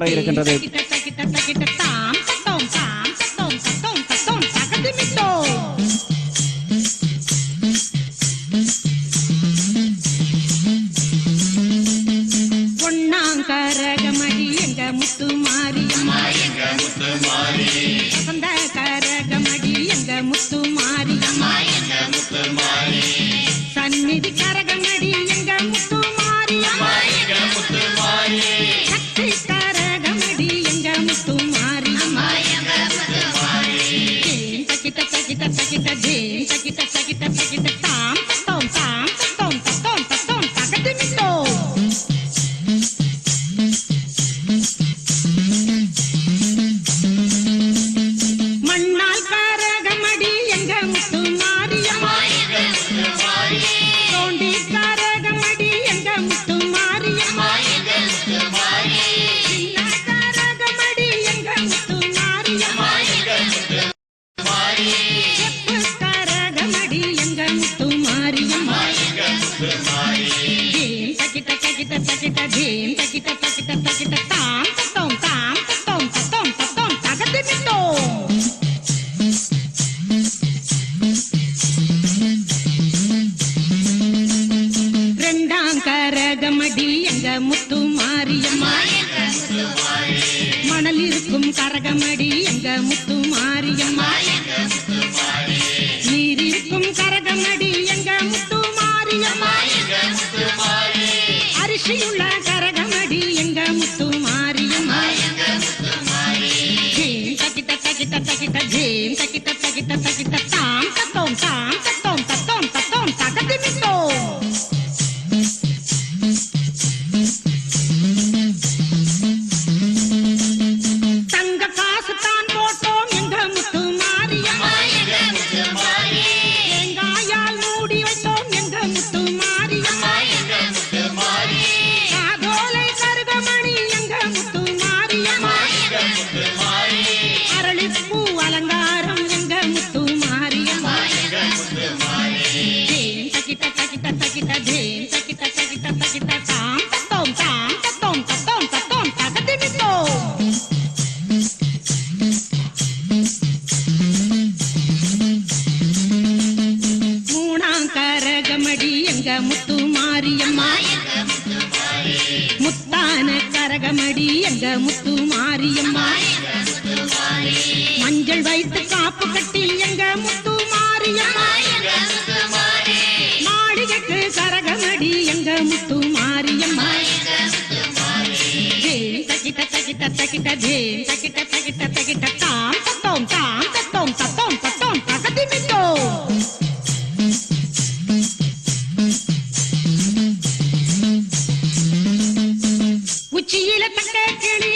இருக்கின்றது கரகமடி எங்க முத்து மாரியம்மா? முத்தான கரகமடி எங்க முத்து மாரியம்மா? மஞ்சள் வைத்து காப்பு கட்டி எங்க முத்து மாரியம்மா? తకిట ఢేం తకిట తకిట తకిట తాం తోం తాం తోం తోం తోం తకటి మితో உச்சியில தக்க கிளி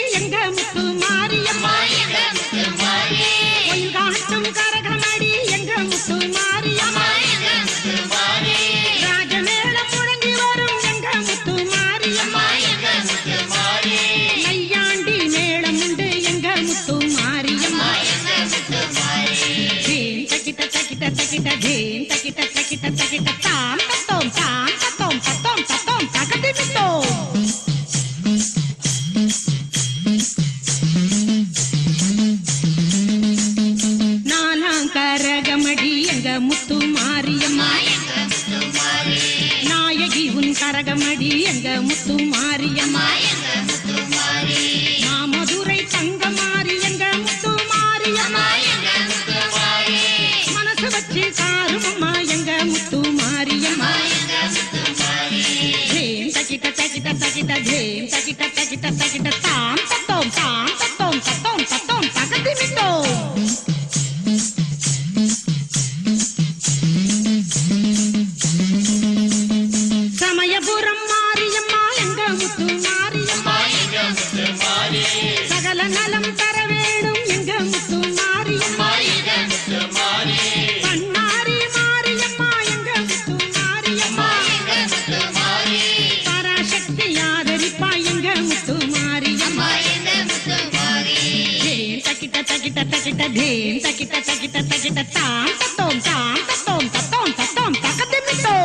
ढीम टकी टकी टकी टाम टोम टाम टोम टोम टोम टकते मिटो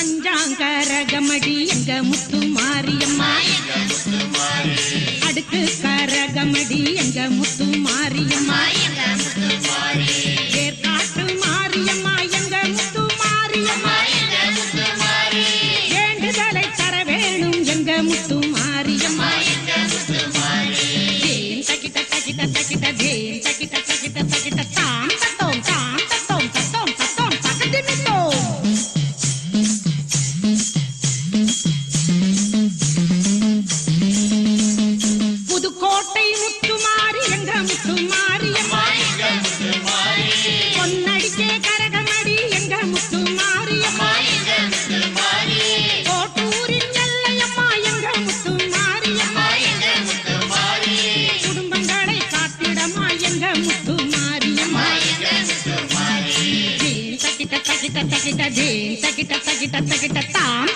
அஞ்சாங்க ரகமடி எங்க முத்து மாரியம்மா. அடுக்கு கரகமடி எங்க amarillo తగిట తగిట తగిట దేం తగిట తగిట తగిట తాం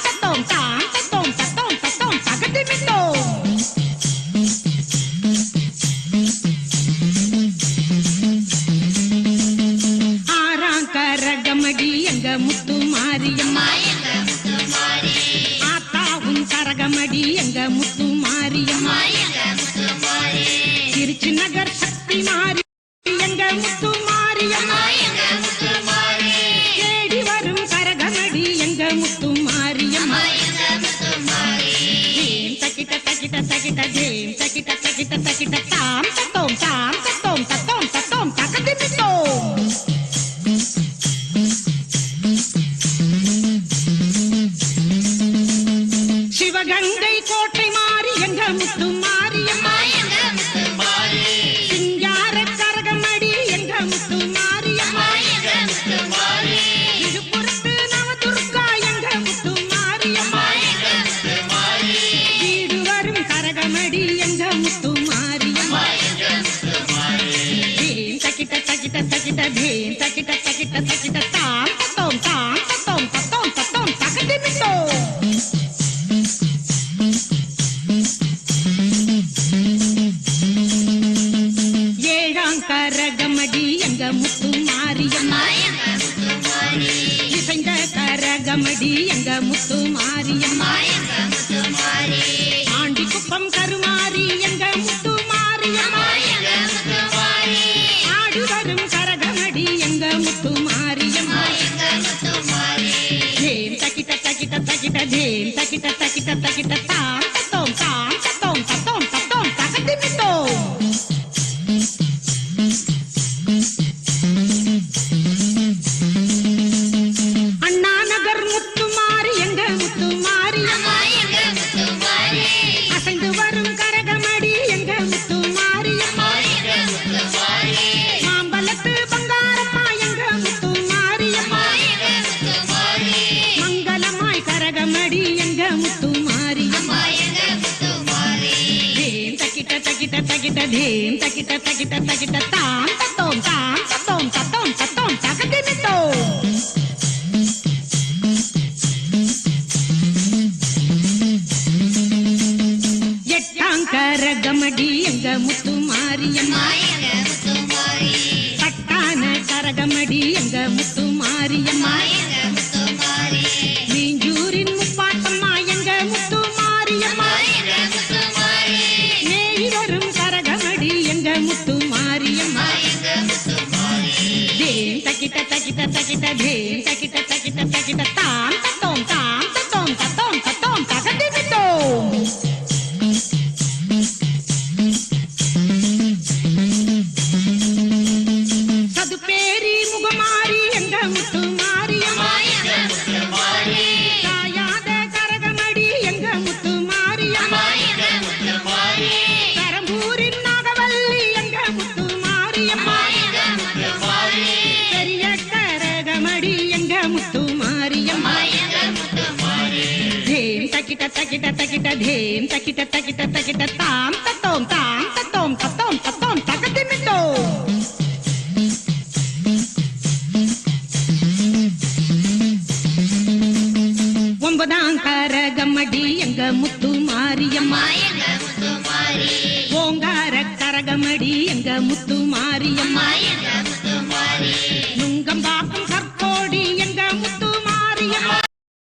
Saquita, saquita, கரகமடி எங்க முத்து மாரியம்மா. இசைந்த கரகமடி எங்க முத்து மாரியம்மா. ஆண்டி குப்பம் கருமா. Kita tak தகிட்ட தகிட்ட தகிட்ட தா. தக்கிட்ட தக்கிட்ட தக்கிட்ட தீம். தக்கிட்ட தக்கிட்ட தக்கிட்ட தாம். தத்தோம் தாம். ஒன்பதாம் கரகமடி எங்க முத்து